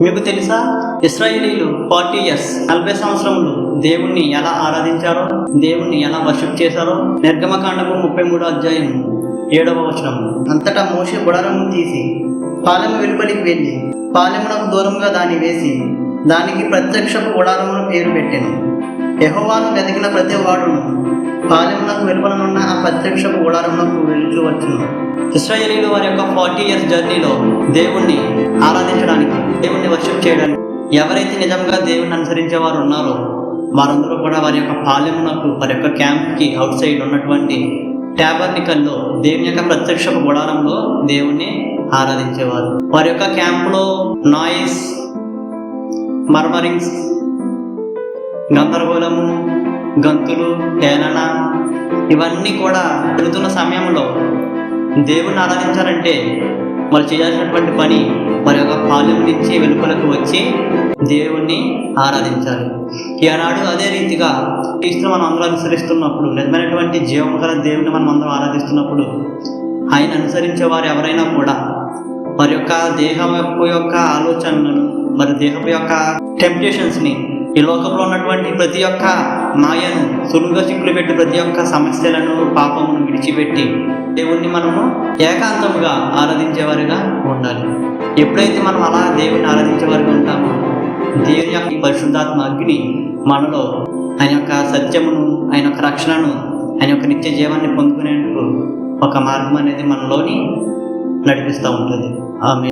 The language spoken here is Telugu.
మీకు తెలుసా? ఇస్రాయేలీలు ఫార్టీ ఇయర్స్ నలభై సంవత్సరములు దేవుణ్ణి ఎలా ఆరాధించారో దేవుణ్ణి ఎలా వర్షిప్ చేశారో నిర్గమకాండము ముప్పై మూడో అధ్యాయం ఏడవ వచనం అంతటా మోషే గుడారము తీసి పాలెము వెలుపలికి వెళ్ళి పాలెమునకు దూరంగా దాన్ని వేసి దానికి ప్రత్యక్షపు గుడారమును పేరు పెట్టాను. యహోవాను వెతికిన ప్రతి వాడును పాలెమునకు వెలుపలనున్న ఆ ప్రత్యక్షపు గుడారమునకు వెలుచు వచ్చును ఇస్రాయేలీలు వారి యొక్క ఫార్టీ ఇయర్స్ జర్నీలో దేవుణ్ణి ఆరాధించడానికి చేయడం చేయడానికి. ఎవరైతే నిజంగా దేవుణ్ణి అనుసరించే వారు ఉన్నారో వారందరూ కూడా వారి యొక్క పాలెమునకు వారి యొక్క క్యాంప్కి అవుట్ సైడ్ ఉన్నటువంటి ట్యాబర్నికల్లో దేవుని యొక్క ప్రత్యక్ష గుడారంలో దేవుణ్ణి ఆరాధించేవారు. వారి యొక్క క్యాంపులో నాయిస్ మర్మరింగ్స్ గందరగోళము గంతులు హేళన ఇవన్నీ కూడా పెడుతున్న సమయంలో దేవుణ్ణి ఆరాధించాలంటే వాళ్ళు చేయాల్సినటువంటి పని వారి యొక్క బాల్యం నుంచి వెలుపలకు వచ్చి దేవుణ్ణి ఆరాధించాలి. ఈనాడు అదే రీతిగా క్రీస్తు మనం అందరూ అనుసరిస్తున్నప్పుడు నిజమైనటువంటి జీవం గల దేవుని మనం అందరం ఆరాధిస్తున్నప్పుడు ఆయన అనుసరించే వారు ఎవరైనా కూడా వారి యొక్క దేహం యొక్క యొక్క ఆలోచనలను మరి దేహం యొక్క టెంప్టేషన్స్ని ఈ లోకంలో ఉన్నటువంటి ప్రతి ఒక్క మాయను సులువుగా చిక్కులు పెట్టి ప్రతి ఒక్క సమస్యలను పాపమును విడిచిపెట్టి దేవుణ్ణి మనము ఏకాంతముగా ఆరాధించేవారిగా ఉండాలి. ఎప్పుడైతే మనం అలా దేవుని ఆరాధించేవారిగా ఉంటామో దేవుని యొక్క ఈ పరిశుద్ధాత్మ అగ్ని మనలో ఆయన యొక్క సత్యమును ఆయన యొక్క రక్షణను ఆయన యొక్క నిత్య జీవాన్ని పొందుకునేందుకు ఒక మార్గం అనేది మనలోని నడిపిస్తూ ఉంటుంది. ఆమె